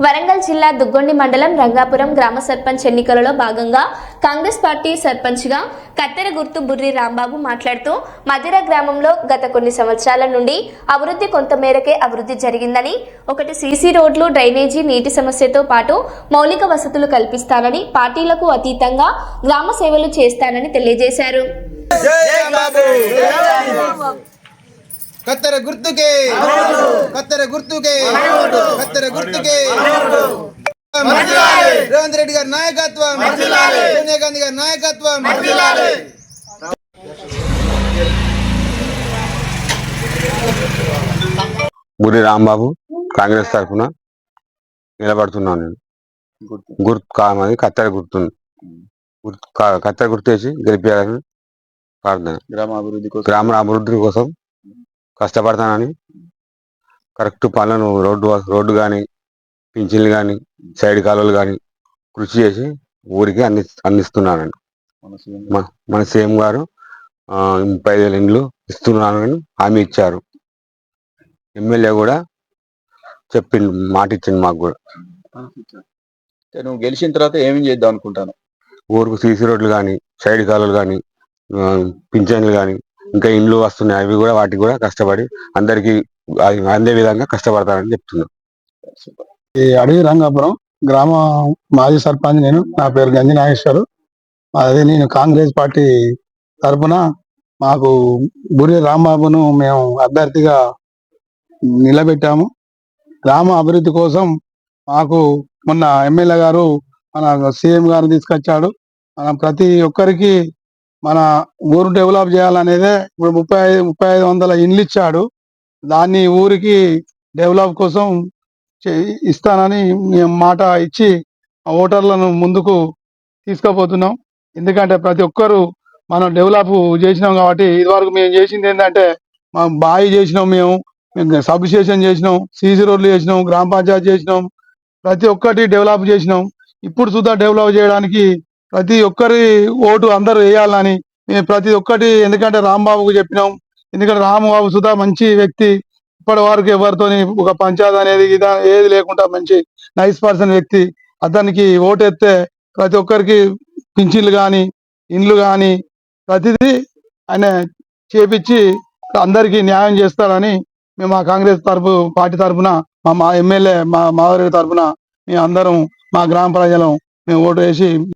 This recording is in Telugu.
వరంగల్ జిల్లా దుగ్గొండి మండలం రంగాపురం గ్రామ సర్పంచ్ ఎన్నికలలో భాగంగా కాంగ్రెస్ పార్టీ సర్పంచ్గా కత్తెర గుర్తు బుర్రి రాంబాబు మాట్లాడుతూ మధిర గ్రామంలో గత కొన్ని సంవత్సరాల నుండి అభివృద్ధి కొంత మేరకే అభివృద్ధి జరిగిందని ఒకటి సీసీ రోడ్లు డ్రైనేజీ నీటి సమస్యతో పాటు మౌలిక వసతులు కల్పిస్తానని పార్టీలకు అతీతంగా గ్రామ సేవలు చేస్తానని తెలియజేశారు. కత్తెర గుర్తుకే. కత్తెర గుర్తుకే. కత్తెర గుర్తుకే. రేవంత్ రెడ్డి గారి నాయకత్వం. సోనియా గాంధీ గారి నాయకత్వం. గురి రాంబాబు కాంగ్రెస్ తరఫున నిలబడుతున్నాను నేను. గుర్తు కామది కత్తెర గుర్తుంది. గుర్తు కత్తెర గుర్తు వేసి గెలిపించాలని ప్రార్థన. గ్రామాభివృద్ధి కోసం. గ్రామ అభివృద్ధి కోసం కష్టపడతానని కరెక్ట్ పనులను రోడ్డు రోడ్డు కానీ పింఛన్లు కానీ సైడ్ కాలువలు కానీ కృషి చేసి ఊరికి అంది అందిస్తున్నానని మన సీఎం గారు. ముప్పై వేల ఇండ్లు ఇస్తున్నానని హామీ ఇచ్చారు. ఎమ్మెల్యే కూడా చెప్పిండు మాట ఇచ్చిండు మాకు కూడా. నువ్వు గెలిచిన తర్వాత ఏమేం చేద్దాం అనుకుంటాను? ఊరుకు సీసీ రోడ్లు కానీ సైడ్ కాలువలు కానీ పింఛన్లు కానీ ఇంకా ఇండ్లు వస్తున్నాయి అవి కూడా వాటికి కూడా కష్టపడి అందరికి అందే విధంగా కష్టపడతానని చెప్తున్నాను ఈ అడవి రంగాపురం గ్రామ మాజీ సర్పంచ్ నేను నా పేరు గంజి నాగేశ్వరు. అదే నేను కాంగ్రెస్ పార్టీ తరపున మాకు బుర్రి రాంబాబును మేము అభ్యర్థిగా నిలబెట్టాము. గ్రామ అభివృద్ధి కోసం మాకు మొన్న ఎమ్మెల్యే గారు మన సీఎం గారు తీసుకొచ్చాడు. మన ప్రతి ఒక్కరికి మన ఊరు డెవలప్ చేయాలనేదే ఇప్పుడు ముప్పై ఐదు ముప్పై ఐదు వందల ఇండ్లు ఇచ్చాడు. దాన్ని ఊరికి డెవలప్ కోసం చే- ఇస్తానని మేము మాట ఇచ్చి ఓటర్లను ముందుకు తీసుకుపోతున్నాం. ఎందుకంటే ప్రతి ఒక్కరు మనం డెవలప్ చేసినాం కాబట్టి ఇదివరకు మేము చేసింది ఏంటంటే మా బావి చేసినాం మేము మేము సబ్ స్టేషన్ చేసినాం సీసీ రోడ్లు చేసినాం గ్రామ పంచాయతీ చేసినాం ప్రతి ఒక్కటి డెవలప్ చేసినాం. ఇప్పుడు సుధా డెవలప్ చేయడానికి ప్రతి ఒక్కరి ఓటు అందరూ వేయాలని మేము ప్రతి ఒక్కటి ఎందుకంటే రాంబాబుకు చెప్పినాం. ఎందుకంటే రాంబాబు సుధా మంచి వ్యక్తి. ఇప్పటి వరకు ఎవరితోని ఒక పంచాయత్ అనేది ఇదా ఏది లేకుండా మంచి నైస్ పర్సన్ వ్యక్తి. అతనికి ఓటెత్తే ప్రతి ఒక్కరికి పింఛన్లు కానీ ఇండ్లు కానీ ప్రతిదీ ఆయన చేపించి అందరికీ న్యాయం చేస్తారని మేము మా కాంగ్రెస్ తరపు పార్టీ తరపున మా మా ఎమ్మెల్యే మా మాధవరెడ్డి తరపున మేము అందరం మా గ్రామ ప్రజలం మేము ఓటు వేసి